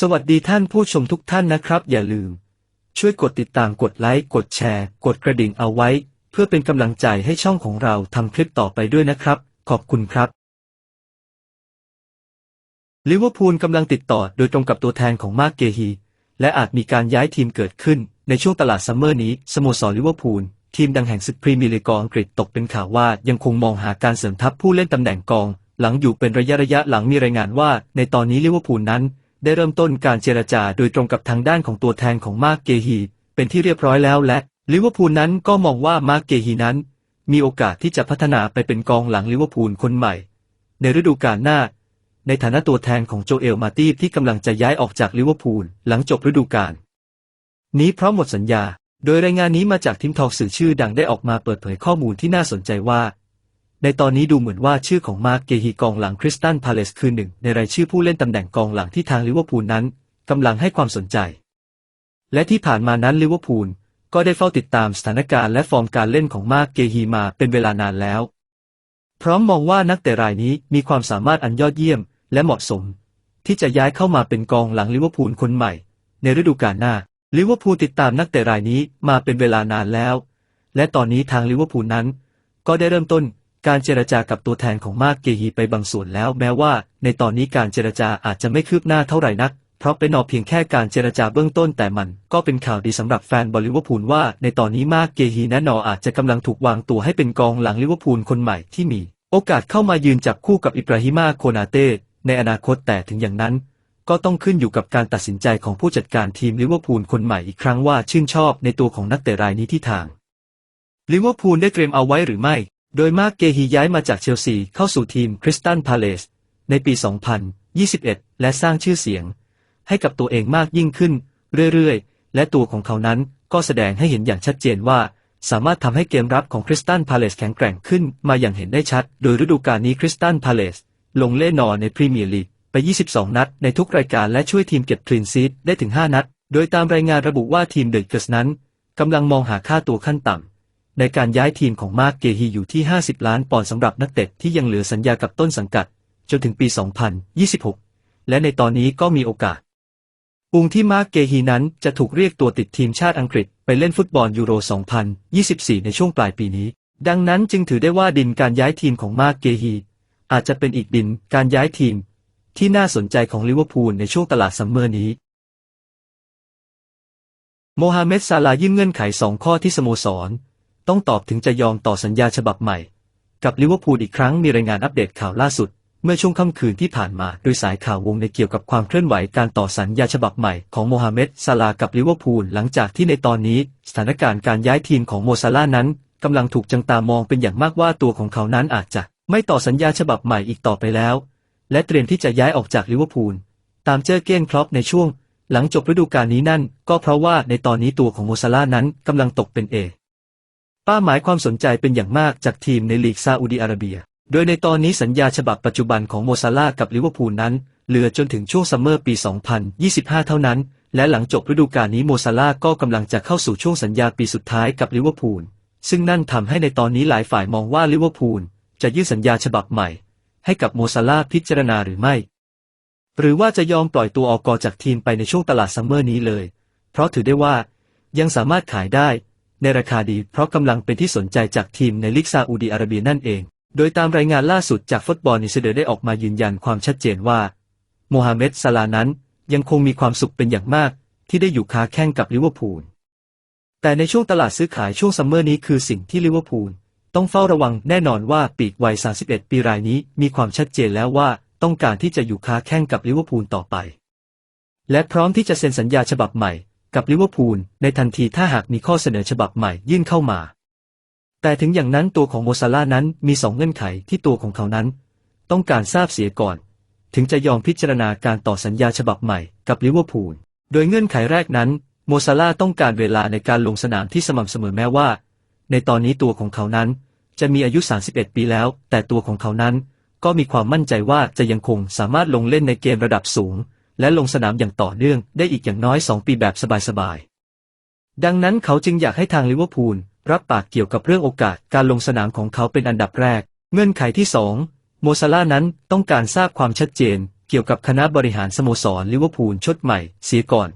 สวัสดีท่านผู้ชมทุกท่านนะครับ อย่าลืม ช่วยกดติดตามกดไลค์กดแชร์ กดกระดิ่งเอาไว้ เพื่อเป็นกำลังใจให้ช่องของเราทำคลิปต่อไปด้วยนะครับ ขอบคุณครับลิเวอร์พูลกำลังติดต่อโดยตรงกับตัวแทนของมาร์กเกฮี และอาจมีการย้ายทีมเกิดขึ้น ในช่วงตลาดซัมเมอร์นี้สโมสรลิเวอร์พูลทีมดังแห่งศึกพรีเมียร์ลีกอังกฤษตกเป็นข่าวว่ายังคงมองหาการเสริมทัพผู้เล่นตำแหน่งกอง หลังอยู่เป็นระยะระยะหลังมีรายงานว่า ในตอนนี้ลิเวอร์พูลนั้น ได้เริ่มต้นการเจรจาโดยตรงกับทางด้านของตัวแทนของมาร์กเกฮี เป็นที่เรียบร้อยแล้วและลิเวอร์พูลนั้นก็มองว่ามาร์กเกฮีนั้น มีโอกาสที่จะพัฒนาไปเป็นกองหลังลิเวอร์พูลคนใหม่ ในฤดูกาลหน้า ในฐานะตัวแทนของโจเอลมาตีฟที่กำลังจะย้ายออกจากลิเวอร์พูลหลังจบฤดูกาลนี้เพราะหมดสัญญา โดยรายงานนี้มาจากทีมทอกสื่อชื่อดังได้ออกมาเปิดเผยข้อมูลที่น่าสนใจว่า ในตอนนี้ดูเหมือนว่าชื่อของมาร์กเกฮีกองหลังคริสตันพาเลสคือหนึ่งในรายชื่อผู้เล่นตำแหน่งกองหลังที่ทางลิเวอร์พูลนั้นกำลังให้ความสนใจ และที่ผ่านมานั้นลิเวอร์พูลก็ได้เฝ้าติดตามสถานการณ์และฟอร์มการเล่นของมาร์กเกฮีมาเป็นเวลานานแล้ว พร้อมมองว่านักเตะรายนี้มีความสามารถอันยอดเยี่ยมและเหมาะสม ที่จะย้ายเข้ามาเป็นกองหลังลิเวอร์พูลคนใหม่ ในฤดูกาลหน้าลิเวอร์พูลติดตามนักเตะรายนี้มาเป็นเวลานานแล้ว และตอนนี้ทางลิเวอร์พูลนั้น ก็ได้เริ่มต้น การเจรจากับตัวแทนของมาร์กเกฮีไปบางส่วนแล้ว แม้ว่า ในตอนนี้การเจรจาอาจจะไม่คืบหน้าเท่าไหร่นัก เพราะเป็นอเพียงแค่การเจรจาเบื้องต้นแต่มัน ก็เป็นข่าวดีสำหรับแฟนบอลลิเวอร์พูลว่า ในตอนนี้มาร์กเกฮีนั้นนออาจจะกำลังถูกวางตัวให้เป็นกองหลังลิเวอร์พูลคนใหม่ที่มี โอกาสเข้ามายืนจับคู่กับอิบราฮิมาโคนาเต้ในอนาคตแต่ถึงอย่างนั้น ก็ต้องขึ้นอยู่กับการตัดสินใจของผู้จัดการทีมลิเวอร์พูลคนใหม่อีกครั้งว่าชื่นชอบในตัวของนักเตะรายนี้ที่ทางลิเวอร์พูลได้เตรียมเอาไว้หรือไม่ โดยมากเกฮีย้ายมาจากเชลซีเข้าสู่ทีมคริสตันพาเลสในปี 2021 และสร้างชื่อเสียง ให้กับตัวเองมากยิ่งขึ้น เรื่อยๆ และตัวของเขานั้นก็แสดงให้เห็นอย่างชัดเจนว่า สามารถทำให้เกมรับของคริสตันพาเลสแข็งแกร่งขึ้นมาอย่างเห็นได้ชัด โดยฤดูกาลนี้คริสตันพาเลสลงเล่นนอนในพรีเมียร์ลีกไป 22 นัด ในทุกรายการและช่วยทีมเก็บคลีนซีดได้ถึง 5 นัด โดยตามรายงานระบุว่าทีมเดอะเกิร์สนั้นกำลังมองหาค่าตัวขั้นต่ำ ในการย้ายทีมของมาร์กเกฮีอยู่ที่ 50 ล้านปอนด์สำหรับนักเตะที่ยังเหลือสัญญากับต้นสังกัด จนถึงปี 2026 และในตอนนี้ก็มีโอกาสปุงที่มาร์กเกฮีนั้นจะถูกเรียกตัวติดทีมชาติอังกฤษไปเล่นฟุตบอลยูโร 2024 ในช่วงปลายปีนี้ ดังนั้นจึงถือได้ว่าดินการย้ายทีมของมาร์กเกฮีอาจจะเป็นอีกดินการย้ายทีม ที่น่าสนใจของลิเวอร์พูลในช่วงตลาดซัมเมอร์นี้ โมฮัมเหม็ดซาลายื่นเงื่อนไขสองข้อที่สโมสร ต้องตอบถึงจะยอมต่อสัญญาฉบับใหม่ กับลิเวอร์พูลอีกครั้งมีรายงานอัปเดตข่าวล่าสุด เมื่อช่วงค่ำคืนที่ผ่านมาโดยสายข่าววงในเกี่ยวกับความเคลื่อนไหวการต่อสัญญาฉบับใหม่ของโมฮัมเหม็ดซาลากับลิเวอร์พูลหลังจากที่ในตอนนี้สถานการณ์การย้ายทีมของโมซาลานั้นกำลังถูกจังตามองเป็นอย่างมากว่าตัวของเขานั้นอาจจะไม่ต่อสัญญาฉบับใหม่อีกต่อไปแล้ว และเตรียมที่จะย้ายออกจากลิเวอร์พูลตามเจอเก้นครอปในช่วง หลังจบฤดูกาลนี้นั่น ก็เพราะว่าในตอนนี้ตัวของโมซาลานั้นกำลังตกเป็นเอ ป้าหมายความสนใจเป็นอย่างมากจากทีมในลีกซาอุดีอาระเบีย โดยในตอนนี้สัญญาฉบับปัจจุบันของโมซาลากับลิเวอร์พูลนั้น เหลือจนถึงช่วงซัมเมอร์ปี 2025 เท่านั้น และหลังจบฤดูกาลนี้โมซาลาก็กำลังจะเข้าสู่ช่วงสัญญาปีสุดท้ายกับลิเวอร์พูล ซึ่งนั่นทำให้ในตอนนี้หลายฝ่ายมองว่าลิเวอร์พูลจะยื่นสัญญาฉบับใหม่ ให้กับโมซาลาพิจารณาหรือไม่ หรือว่าจะยอมปล่อยตัวออกจากทีมไปในช่วงตลาดซัมเมอร์นี้เลย เพราะถือได้ว่ายังสามารถขายได้ ในราคาดีเพราะกำลังเป็นที่สนใจจากทีมในลิกซาอุดีอาระเบียนั่นเอง โดยตามรายงานล่าสุดจากฟุตบอลนิเซเดอร์ได้ออกมายืนยันความชัดเจนว่าโมฮัมเหม็ดซาลานั้นยังคงมีความสุขเป็นอย่างมากที่ได้อยู่ค้าแข่งกับลิเวอร์พูล แต่ในช่วงตลาดซื้อขายช่วงซัมเมอร์นี้คือสิ่งที่ลิเวอร์พูลต้องเฝ้าระวังแน่นอนว่าปีกวัย 31 ปีรายนี้มีความชัดเจนแล้วว่าต้องการที่จะอยู่ค้าแข่งกับลิเวอร์พูลต่อไป และพร้อมที่จะเซ็นสัญญาฉบับใหม่ กับลิเวอร์พูลในทันทีถ้าหากมีข้อเสนอฉบับใหม่ยื่นเข้ามา แต่ถึงอย่างนั้นตัวของโมซาลานั้นมีสองเงื่อนไขที่ตัวของเขานั้น ต้องการทราบเสียก่อน ถึงจะยอมพิจารณาการต่อสัญญาฉบับใหม่กับลิเวอร์พูล โดยเงื่อนไขแรกนั้น โมซาลาต้องการเวลาในการลงสนามที่สม่ำเสมอแม้ว่า ในตอนนี้ตัวของเขานั้น จะมีอายุ 31 ปีแล้ว แต่ตัวของเขานั้น ก็มีความมั่นใจว่าจะยังคงสามารถลงเล่นในเกมระดับสูง และลงสนามอย่างต่อเนื่องได้อีกอย่างน้อย 2 ปีแบบสบายๆ ดังนั้นเขาจึงอยากให้ทางลิเวอร์พูลรับปากเกี่ยวกับเรื่องโอกาสการลงสนามของเขาเป็นอันดับแรก เงื่อนไขที่2โมซาลานั้นต้องการทราบความชัดเจน เกี่ยวกับคณะบริหารสโมสรลิเวอร์พูลชุดใหม่เสียก่อน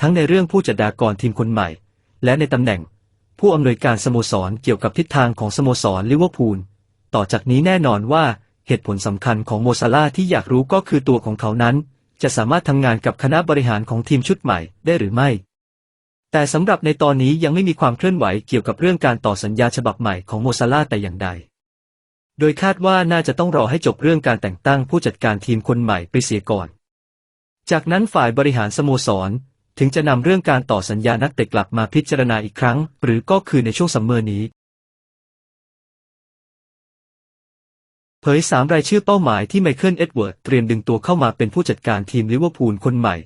ทั้งในเรื่องผู้จัดดากรทีมคนใหม่ และในตำแหน่ง ผู้อำนวยการสโมสรเกี่ยวกับทิศทางของสโมสรลิเวอร์พูลต่อจากนี้แน่นอนว่าเหตุผลสำคัญของโมซาลาที่อยากรู้ก็คือตัวของเขานั้น จะสามารถทำงานกับคณะบริหารของทีมชุดใหม่ได้หรือไม่ แต่สำหรับในตอนนี้ยังไม่มีความเคลื่อนไหวเกี่ยวกับเรื่องการต่อสัญญาฉบับใหม่ของโมซาลาแต่อย่างใด โดยคาดว่าน่าจะต้องรอให้จบเรื่องการแต่งตั้งผู้จัดการทีมคนใหม่ไปเสียก่อน จากนั้นฝ่ายบริหารสโมสรถึงจะนำเรื่องการต่อสัญญานักเตะกลับมาพิจารณาอีกครั้ง หรือก็คือในช่วงซัมเมอร์นี้ ยสามรายชื่อเป้าหมายที่ไมเคิลเอ็ดเวิร์ดเตรียมดึงตัวเข้ามาเป็นผู้จัดการทีมลิเวอร์พูลคนใหม่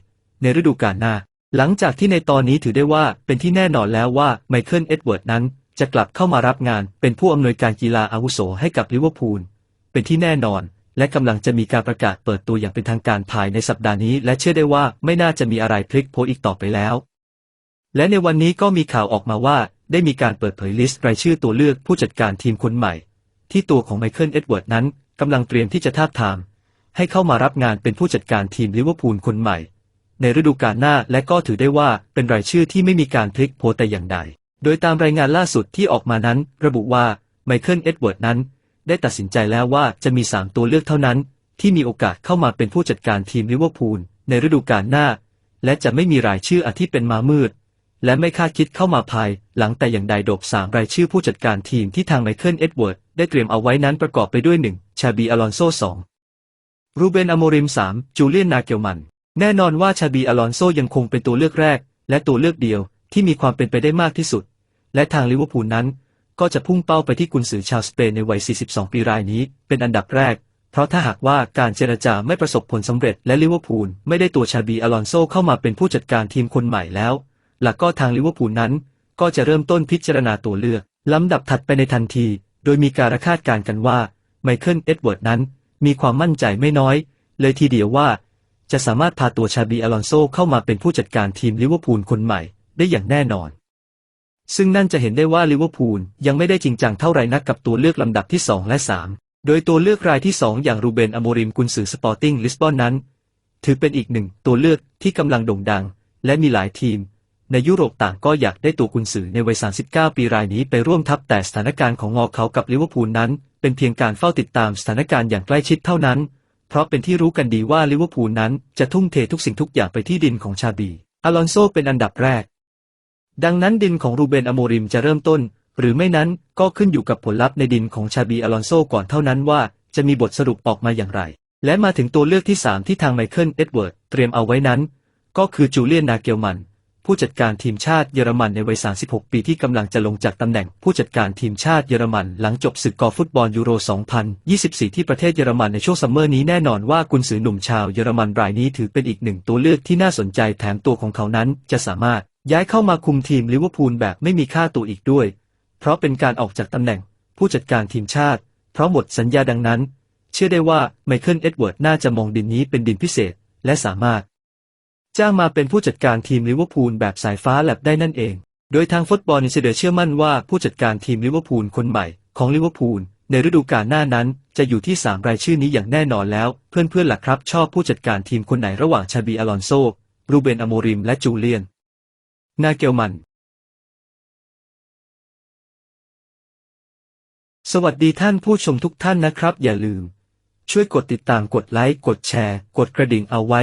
ในฤดูกาลหน้า หลังจากที่ในตอนนี้ถือได้ว่าเป็นที่แน่นอนแล้วว่าไมเคิลเอ็ดเวิร์ดนั้นจะกลับเข้ามารับงานเป็นผู้อำนวยการกีฬาอาวุโสให้กับลิเวอร์พูลเป็นที่แน่นอน และกำลังจะมีการประกาศเปิดตัวอย่างเป็นทางการภายในสัปดาห์นี้ และเชื่อได้ว่าไม่น่าจะมีอะไรพลิกโผอีกต่อไปแล้ว และในวันนี้ก็มีข่าวออกมาว่า ได้มีการเปิดเผยลิสต์รายชื่อตัวเลือกผู้จัดการทีมคนใหม่ ที่ตัวของไมเคิลเอ็ดเวิร์ดนั้นกำลังเตรียมที่จะทาบทาม ให้เข้ามารับงานเป็นผู้จัดการทีมลิเวอร์พูลคนใหม่ ในฤดูกาลหน้าและก็ถือได้ว่าเป็นรายชื่อที่ไม่มีการพลิกโผแต่อย่างใด โดยตามรายงานล่าสุดที่ออกมานั้น ระบุว่าไมเคิลเอ็ดเวิร์ดนั้น ได้ตัดสินใจแล้วว่าจะมี 3 ตัวเลือกเท่านั้น ที่มีโอกาสเข้ามาเป็นผู้จัดการทีมลิเวอร์พูลในฤดูกาลหน้า และจะไม่มีรายชื่ออาที่เป็นมามืด และไม่คาดคิดเข้ามาภาย หลังแต่อย่างใดโดบสามรายชื่อผู้จัดการทีมที่ทางไมเคิลเอ็ดเวิร์ดได้เตรียมเอาไว้นั้นประกอบไปด้วย 1. ชาบีอลอนโซ2รูเบนอโมริม 3. จูเลียนนาเกลมัน แน่นอนว่าชาบีอลอนโซยังคงเป็นตัวเลือกแรก และตัวเลือกเดียวที่มีความเป็นไปได้มากที่สุด และทางลิเวอร์พูลนั้น ก็จะพุ่งเป้าไปที่กุนซือชาวสเปนในวัย 42 ปีรายนี้ เป็นอันดับแรก เพราะถ้าหากว่าการเจรจาไม่ประสบผลสำเร็จและลิเวอร์พูลไม่ได้ตัวชาบีอลอนโซเข้ามาเป็นผู้จัดการทีมคนใหม่แล้ว หลักก็ทางลิเวอร์พูลนั้น ก็จะเริ่มต้นพิจารณาตัวเลือก ลำดับถัดไปในทันที โดยมีการคาดการณ์กันว่า ไมเคิลเอ็ดเวิร์ดนั้น มีความมั่นใจไม่น้อย เลยทีเดียวว่า จะสามารถพาตัวชาบีอลอนโซเข้ามาเป็นผู้จัดการทีมลิเวอร์พูลคนใหม่ได้อย่างแน่นอน ซึ่งนั่นจะเห็นได้ว่าลิเวอร์พูลยังไม่ได้จริงจังเท่าไหร่นักกับตัวเลือกลำดับที่ 2 และ 3 โดยตัวเลือกรายที่ 2 อย่างรูเบนอโมริมกุนซือสปอร์ติ้งลิสบอนนั้น ถือเป็นอีกหนึ่งตัวเลือกที่กำลังโด่งดัง และมีหลายทีม ในยุโรปต่างก็อยากได้ตัวกุนซือในวัย 39 ปีรายนี้ไปร่วมทัพแต่สถานการณ์ของงอเขากับลิเวอร์พูลนั้น เป็นเพียงการเฝ้าติดตามสถานการณ์อย่างใกล้ชิดเท่านั้น เพราะเป็นที่รู้กันดีว่าลิเวอร์พูลนั้นจะทุ่มเททุกสิ่งทุกอย่างไปที่ดินของชาบี อลอนโซเป็นอันดับแรก ดังนั้นดินของรูเบนอโมริมจะเริ่มต้น หรือไม่นั้นก็ขึ้นอยู่กับผลลัพธ์ในดินของชาบีอลอนโซก่อนเท่านั้นว่าจะมีบทสรุปออกมาอย่างไร และมาถึงตัวเลือกที่ 3 ที่ทางไมเคิลเอ็ดเวิร์ดเตรียมเอาไว้นั้น ก็คือจูเลียนนาเกลมัน ผู้จัดการทีมชาติเยอรมันในวัย 36 ปีที่กำลังจะลงจากตำแหน่งผู้จัดการทีมชาติเยอรมันหลังจบศึกกอล์ฟฟุตบอลยูโร 2024 ที่ประเทศเยอรมันในช่วงซัมเมอร์นี้แน่นอนว่ากุนซือหนุ่มชาวเยอรมันรายนี้ถือเป็นอีกหนึ่งตัวเลือกที่น่าสนใจแถมตัวของเขานั้นจะสามารถย้ายเข้ามาคุมทีมลิเวอร์พูลแบบไม่มีค่าตัวอีกด้วย เพราะเป็นการออกจากตำแหน่งผู้จัดการทีมชาติ เพราะหมดสัญญาดังนั้น เชื่อได้ว่าไมเคิลเอ็ดเวิร์ดน่าจะมองดินนี้เป็นดินพิเศษ และสามารถ จ้างมาเป็นผู้จัดการทีมลิเวอร์พูลแบบสายฟ้าแลบได้นั่นเอง โดยทางฟุตบอลอินเดอร์เชื่อมั่นว่าผู้จัดการทีมลิเวอร์พูลคนใหม่ของลิเวอร์พูลในฤดูกาลหน้านั้น จะอยู่ที่ 3 รายชื่อนี้อย่างแน่นอนแล้ว เพื่อนๆล่ะครับ ชอบผู้จัดการทีมคนไหนระหว่างชาบีอลอนโซ รูเบนอโมริม และจูเลียน นาเกลมัน สวัสดีท่านผู้ชมทุกท่านนะครับ อย่าลืม ช่วยกดติดตามกดไลค์กดแชร์ กดกระดิ่งเอาไว้